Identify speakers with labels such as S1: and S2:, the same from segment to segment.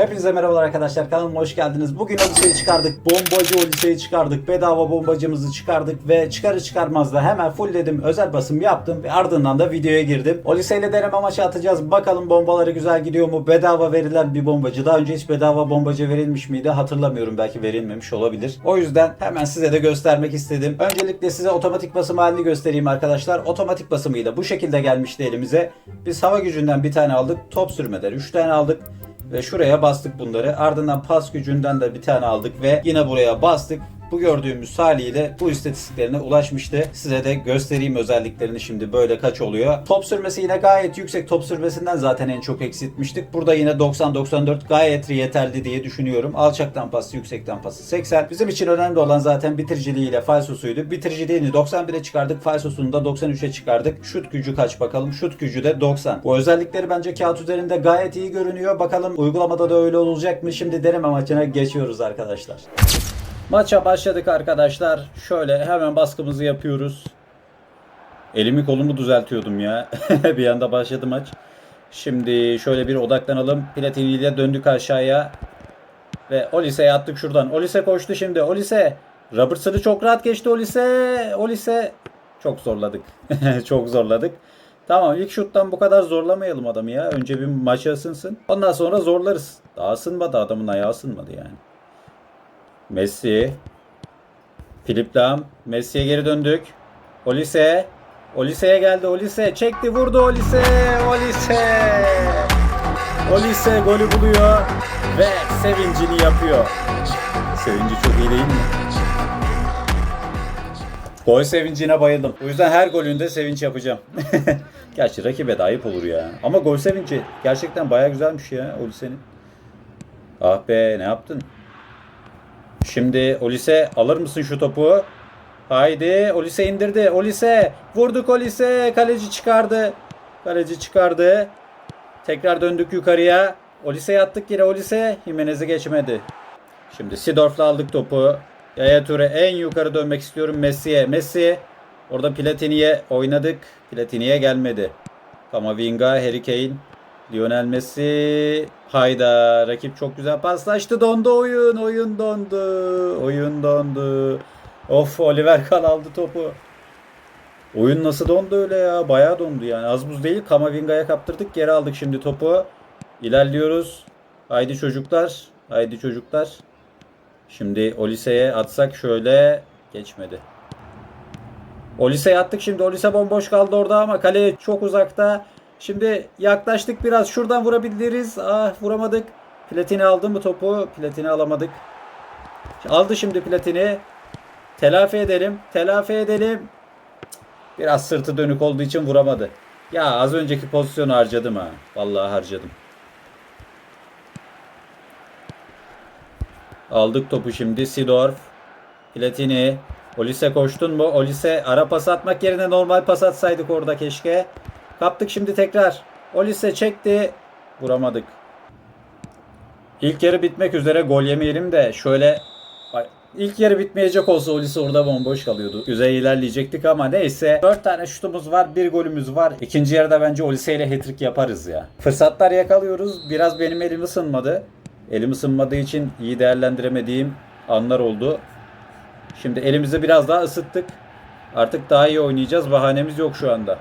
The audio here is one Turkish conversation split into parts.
S1: Hepinize merhabalar arkadaşlar kanalıma hoş geldiniz. Bugün Odise'yi çıkardık. Bombacı Odise'yi çıkardık. Bedava bombacımızı çıkardık ve çıkarı çıkarmaz da hemen fullledim. Özel basım yaptım ve ardından da videoya girdim. Odise ile deneme maçı atacağız. Bakalım bombaları güzel gidiyor mu? Bedava verilen bir bombacı. Daha önce hiç bedava bombacı verilmiş miydi? Hatırlamıyorum. Belki verilmemiş olabilir. O yüzden hemen size de göstermek istedim. Öncelikle size otomatik basım halini göstereyim arkadaşlar. Otomatik basımıyla bu şekilde gelmişti elimize. Biz hava gücünden bir tane aldık. Top sürmeden 3 tane aldık. Ve şuraya bastık bunları. Ardından pas gücünden de bir tane aldık ve yine buraya bastık. Bu gördüğümüz haliyle bu istatistiklerine ulaşmıştı. Size de göstereyim özelliklerini şimdi böyle kaç oluyor. Top sürmesi yine gayet yüksek. Top sürmesinden zaten en çok eksiltmiştik. Burada yine 90-94 gayet yeterli diye düşünüyorum. Alçaktan pası, yüksekten pası 80. Bizim için önemli olan zaten bitiriciliğiyle falsosuydu. Bitiriciliğini 91'e çıkardık. Falsosunu da 93'e çıkardık. Şut gücü kaç bakalım. Şut gücü de 90. Bu özellikleri bence kağıt üzerinde gayet iyi görünüyor. Bakalım uygulamada da öyle olacak mı? Şimdi deneme maçına geçiyoruz arkadaşlar. Maça başladık arkadaşlar. Şöyle hemen baskımızı yapıyoruz. Elimi kolumu düzeltiyordum ya. bir anda başladı maç. Şimdi şöyle bir odaklanalım. Platini döndük aşağıya. Ve Olise'ye attık şuradan. Olise koştu şimdi. Olise. Robertson'ı çok rahat geçti Olise. Olise. Çok zorladık. çok zorladık. Tamam ilk şuttan bu kadar zorlamayalım adamı ya. Önce bir maçı ısınsın. Ondan sonra zorlarız. Daha ısınmadı adamın ayağı ısınmadı yani. Messi. Filip Lam. Messi'ye geri döndük. Olise. Olise'ye geldi. Olise çekti vurdu Olise. Olise. Olise golü buluyor ve sevincini yapıyor. Sevinci çok iyi değil mi? Gol sevincine bayıldım. O yüzden her golünde sevinç yapacağım. Gerçi rakibe de ayıp olur ya. Ama gol sevinci gerçekten baya güzelmiş ya Olise'nin. Ah be ne yaptın? Şimdi Olise alır mısın şu topu? Haydi Olise indirdi. Olise vurduk Olise. Kaleci çıkardı. Kaleci çıkardı. Tekrar döndük yukarıya. Olise'ye attık yine Olise. Jimenez'i geçmedi. Şimdi Sidorf'la aldık topu. Yaya Ture en yukarı dönmek istiyorum Messi'ye. Messi orada Platini'ye oynadık. Platini'ye gelmedi. Kamavinga, Harry Kane, Lionel Messi. Hayda rakip çok güzel paslaştı. Dondu oyun. Oyun dondu. Oyun dondu. Of Oliver Kahn aldı topu. Oyun nasıl dondu öyle ya? Bayağı dondu yani. Az buz değil. Kamavinga'ya kaptırdık. Geri aldık şimdi topu. İlerliyoruz. Haydi çocuklar. Haydi çocuklar. Şimdi Olise'ye atsak şöyle geçmedi. Olise'ye attık şimdi. Olise bomboş kaldı orada ama kale çok uzakta. Şimdi yaklaştık biraz. Şuradan vurabiliriz. Ah vuramadık. Platini aldı mı topu? Platini alamadık. Aldı şimdi platini. Telafi edelim. Telafi edelim. Biraz sırtı dönük olduğu için vuramadı. Ya az önceki pozisyonu harcadım ha. Vallahi harcadım. Aldık topu şimdi. Sidorf. Platini. Olise koştun mu? Olise ara pas atmak yerine normal pas atsaydık orada keşke. Kaptık şimdi tekrar. Olise çekti. Vuramadık. İlk yarı bitmek üzere gol yemeyelim de şöyle ilk yarı bitmeyecek olsa Olise orada bomboş kalıyordu. Güzel ilerleyecektik ama neyse. 4 tane şutumuz var, bir golümüz var. İkinci yarıda bence Olise ile hat-trick yaparız ya. Fırsatlar yakalıyoruz. Biraz benim elim ısınmadı. Elim ısınmadığı için iyi değerlendiremediğim anlar oldu. Şimdi elimizi biraz daha ısıttık. Artık daha iyi oynayacağız. Bahanemiz yok şu anda.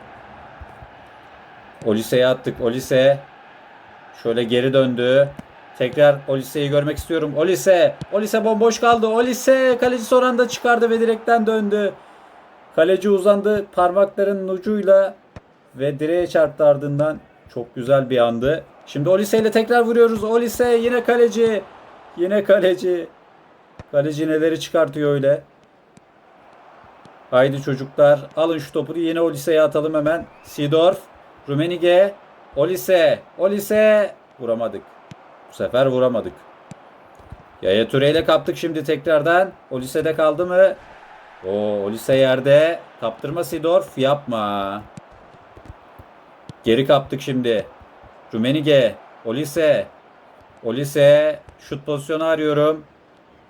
S1: Olise'ye attık. Olise şöyle geri döndü. Tekrar Olise'yi görmek istiyorum. Olise. Olise bomboş kaldı. Olise kaleci son anda çıkardı ve direkten döndü. Kaleci uzandı parmaklarının ucuyla ve direğe çarptı ardından. Çok güzel bir andı. Şimdi Olise ile tekrar vuruyoruz. Olise yine kaleci. Yine kaleci. Kaleci neleri çıkartıyor öyle. Haydi çocuklar alın şu topu yine Olise'ye atalım hemen. Sidorf, Rumenige, Olise, Olise vuramadık. Bu sefer vuramadık. Yaya Ture ile kaptık şimdi tekrardan. Olise'de kaldı mı? O Olise yerde. Kaptırma Sidorf yapma. Geri kaptık şimdi. Rumenige, Olise, Olise şut pozisyonu arıyorum.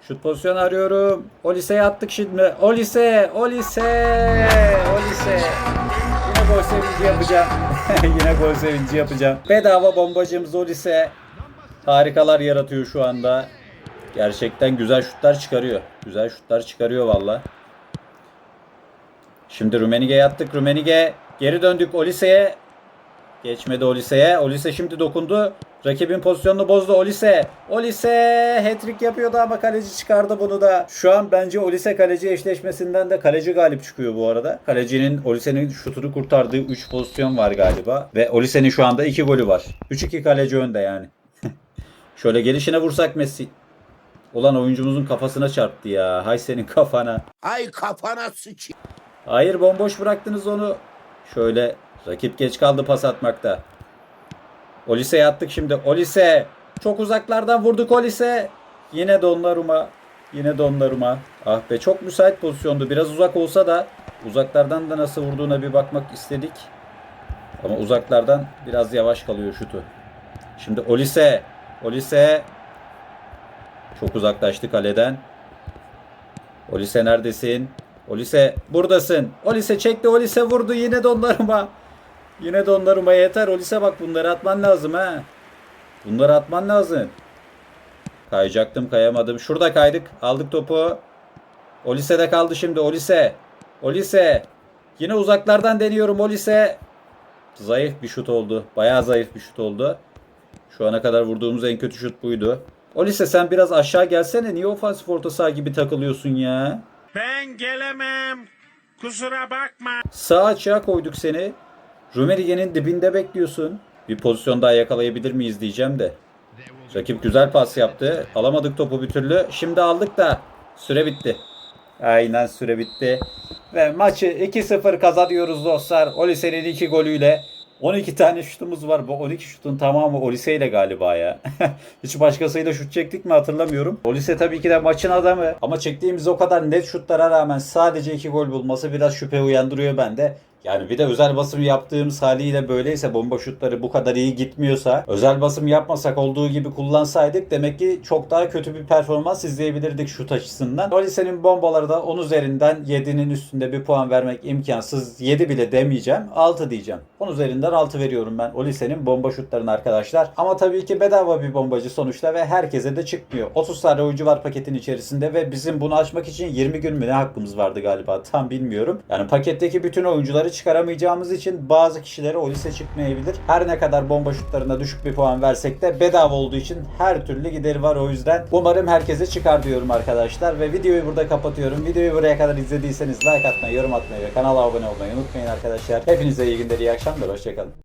S1: Şut pozisyonu arıyorum. Olise'ye attık şimdi. Olise, Olise, Olise. Yine gol sevinci yapacağım. Yine gol sevinci yapacağım. Bedava bombacımız Olise. harikalar yaratıyor şu anda. Gerçekten güzel şutlar çıkarıyor. Güzel şutlar çıkarıyor valla. Şimdi Rumenige'ye attık. Rumenige geri döndük Olise'ye. Geçmedi Olise'ye. Olise şimdi dokundu. Rakibin pozisyonunu bozdu Olise. Olise hat-trick yapıyordu ama kaleci çıkardı bunu da. Şu an bence Olise kaleci eşleşmesinden de kaleci galip çıkıyor bu arada. Kalecinin Olise'nin şutunu kurtardığı 3 pozisyon var galiba. Ve Olise'nin şu anda 2 golü var. 3-2 kaleci önde yani. Şöyle gelişine vursak Messi. Ulan oyuncumuzun kafasına çarptı ya. Hay senin kafana.
S2: Ay kafana sıç.
S1: Hayır bomboş bıraktınız onu. Şöyle rakip geç kaldı pas atmakta. Olise'ye attık şimdi. Olise. Çok uzaklardan vurduk Olise. Yine Donnarumma. Yine Donnarumma. Ah be çok müsait pozisyondu. Biraz uzak olsa da uzaklardan da nasıl vurduğuna bir bakmak istedik. Ama uzaklardan biraz yavaş kalıyor şutu. Şimdi Olise. Olise. Çok uzaklaştı kaleden. Olise neredesin? Olise buradasın. Olise çekti. Olise vurdu. Yine Donnarumma. Yine Donnarumma yeter. Olise bak bunları atman lazım ha. Bunları atman lazım. Kayacaktım kayamadım. Şurada kaydık. Aldık topu. Olise'de kaldı şimdi. Olise. Olise. Yine uzaklardan deniyorum. Olise. Zayıf bir şut oldu. Bayağı zayıf bir şut oldu. Şu ana kadar vurduğumuz en kötü şut buydu. Olise sen biraz aşağı gelsene. Niye ofansif orta saha gibi takılıyorsun ya?
S3: Ben gelemem. Kusura bakma.
S1: Sağ açığa koyduk seni. Rumerige'nin dibinde bekliyorsun. Bir pozisyon daha yakalayabilir miyiz diyeceğim de. Rakip güzel pas yaptı. Alamadık topu bir türlü. Şimdi aldık da süre bitti. Aynen süre bitti. Ve maçı 2-0 kazanıyoruz dostlar. Olise'nin 2 golüyle. 12 tane şutumuz var. Bu 12 şutun tamamı Olise ile galiba ya. Hiç başkasıyla şut çektik mi hatırlamıyorum. Olise tabii ki de maçın adamı. Ama çektiğimiz o kadar net şutlara rağmen sadece 2 gol bulması biraz şüphe uyandırıyor bende. Yani bir de özel basım yaptığımız haliyle böyleyse bomba şutları bu kadar iyi gitmiyorsa özel basım yapmasak olduğu gibi kullansaydık demek ki çok daha kötü bir performans izleyebilirdik şut açısından. Olise'nin bombaları da 10 üzerinden 7'nin üstünde bir puan vermek imkansız. 7 bile demeyeceğim 6 diyeceğim. 10 üzerinden 6 veriyorum ben Olise'nin bomba şutlarına arkadaşlar. Ama tabii ki bedava bir bombacı sonuçta ve herkese de çıkmıyor. 30 tane oyuncu var paketin içerisinde ve bizim bunu açmak için 20 gün mü ne hakkımız vardı galiba tam bilmiyorum. Yani paketteki bütün oyuncuları çıkaramayacağımız için bazı kişilere o lise çıkmayabilir. Her ne kadar bomba şutlarına düşük bir puan versek de bedava olduğu için her türlü gideri var o yüzden. Umarım herkese çıkar diyorum arkadaşlar ve videoyu burada kapatıyorum. Videoyu buraya kadar izlediyseniz like atmayı, yorum atmayı ve kanala abone olmayı unutmayın arkadaşlar. Hepinize iyi günler, iyi akşamlar, hoşçakalın.